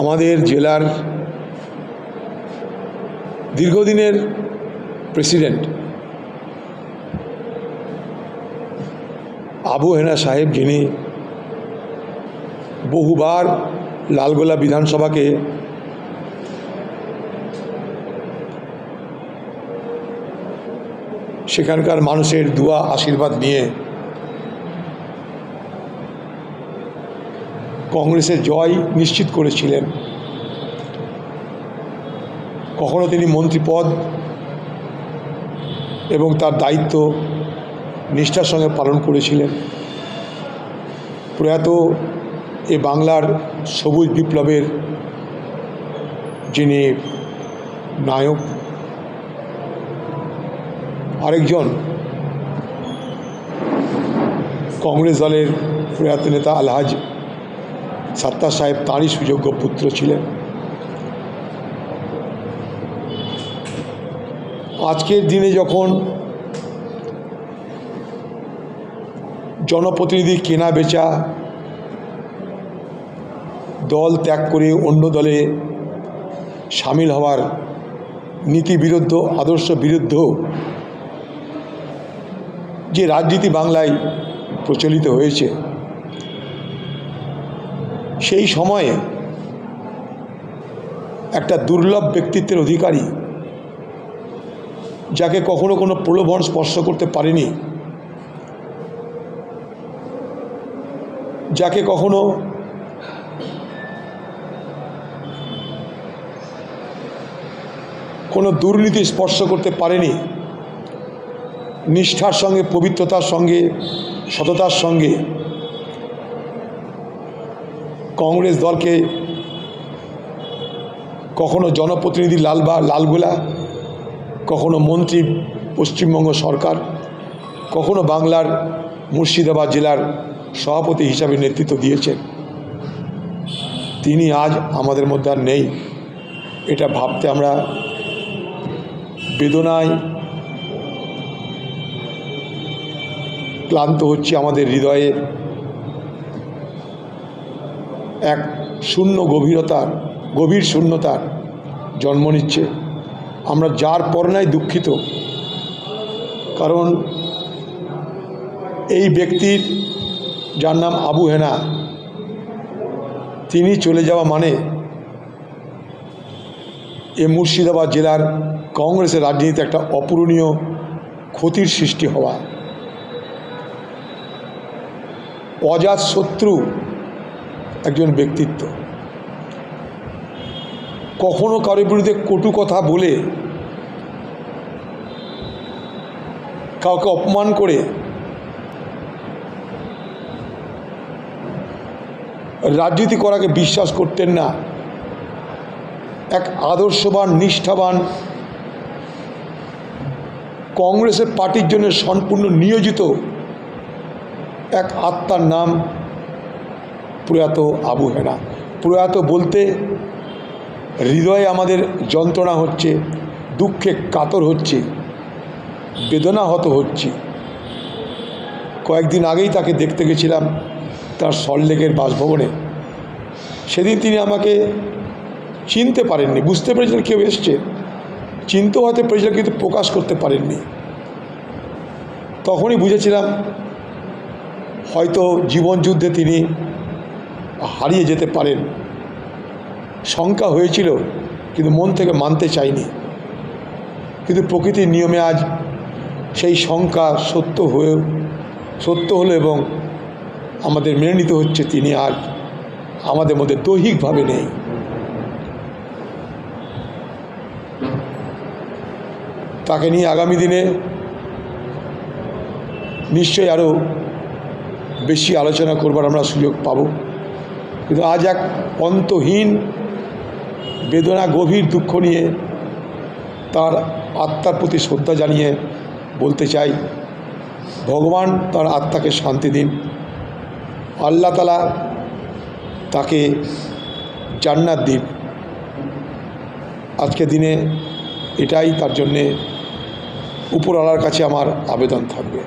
আমাদের জেলার দীর্ঘদিনের প্রেসিডেন্ট আবু হেনা সাহেব, যিনি বহুবার লালগোলা বিধানসভাকে সেখানকার মানুষের দুয়া, আশীর্বাদ নিয়ে কংগ্রেসের জয় নিশ্চিত করেছিলেন। কখনো তিনি মন্ত্রীপদ এবং তার দায়িত্ব নিষ্ঠার সঙ্গে পালন করেছিলেন। প্রয়াত এ বাংলার সবুজ বিপ্লবের যিনি নায়ক, আরেকজন কংগ্রেস দলের প্রয়াত নেতা আলহাজ সাত্তার সাহেব তাঁরই সুযোগ্য পুত্র ছিলেন। আজকের দিনে যখন জনপ্রতিনিধি কেনা বেচা, দল ত্যাগ করে অন্য দলে সামিল হওয়ার নীতি বিরুদ্ধ আদর্শ বিরুদ্ধ যে রাজনীতি বাংলায় প্রচলিত হয়েছে সেই সময়ে একটা দুর্লভ ব্যক্তিত্বের অধিকারী, যাকে কখনো কোনো প্রলোভন স্পর্শ করতে পারেনি, যাকে কখনো কোনো দুর্নীতি স্পর্শ করতে পারেনি, নিষ্ঠার সঙ্গে, পবিত্রতার সঙ্গে, সততার সঙ্গে কংগ্রেস দলকে কখনো জনপ্রতিনিধি লালবা লালগোলা, কখনো মন্ত্রী পশ্চিমবঙ্গ সরকার, কখনো বাংলার মুর্শিদাবাদ জেলার সভাপতি হিসাবে নেতৃত্ব দিয়েছেন। তিনি আজ আমাদের মধ্যে আর নেই। এটা ভাবতে আমরা বেদনায় ক্লান্ত হচ্ছে আমাদের হৃদয়ে। এক শূন্য গভীরতার, গভীর শূন্যতার জন্ম নিচ্ছে। আমরা যার পরনায় দুঃখিত। কারণ এই ব্যক্তির, যার নাম আবু হেনা, তিনি চলে যাওয়া মানে এ মুর্শিদাবাদ জেলার কংগ্রেসের রাজনীতিতে একটা অপূরণীয় ক্ষতির সৃষ্টি হওয়া। অজাত শত্রু একজন ব্যক্তিত্ব। কখনো কারোর বিরুদ্ধে কটু কথা বলে কাউকে অপমান করে রাজনীতি করাকে বিশ্বাস করতেন না, এক আদর্শবান, নিষ্ঠাবান, কংগ্রেসের পার্টির জন্য সম্পূর্ণ নিয়োজিত এক আত্মার নাম প্রয়াত আবু হেনা প্রয়াত বলতে হৃদয়ে আমাদের যন্ত্রণা হচ্ছে, দুঃখে কাতর হচ্ছে, বেদনাহত হচ্ছে। কয়েকদিন আগেই তাকে দেখতে গেছিলাম তার সল্টলেকের বাসভবনে। সেদিন তিনি আমাকে চিনতে পারেননি, বুঝতে পেরেছিলেন কেউ এসছে। চিনতেও হয়তো পেরেছিলেন কিন্তু প্রকাশ করতে পারেননি। তখনই বুঝেছিলাম, হয়তো জীবনযুদ্ধে তিনি হারিয়ে যেতে পারেন। শঙ্কা হয়েছিল, কিন্তু মন থেকে মানতে চাইনি। কিন্তু প্রকৃতির নিয়মে আজ সেই শঙ্কা সত্য হয়ে, সত্য হলো এবং আমাদের মেনে নিতে হচ্ছে তিনি আর আমাদের মধ্যে দৈহিকভাবে নেই। তাকে নিয়ে আগামী দিনে নিশ্চয়ই আরও বেশি আলোচনা করবার আমরা সুযোগ পাব। কিন্তু আজ এক অন্তহীন বেদনা, গভীর দুঃখ নিয়ে তার আত্মার প্রতি শ্রদ্ধা জানিয়ে বলতে চাই, ভগবান তার আত্মাকে শান্তি দিন। আল্লাহ তালা তাকে জান্নাত দিন। আজকে দিনে এটাই তার জন্যে উপরওয়ালার কাছে আমার আবেদন থাকবে।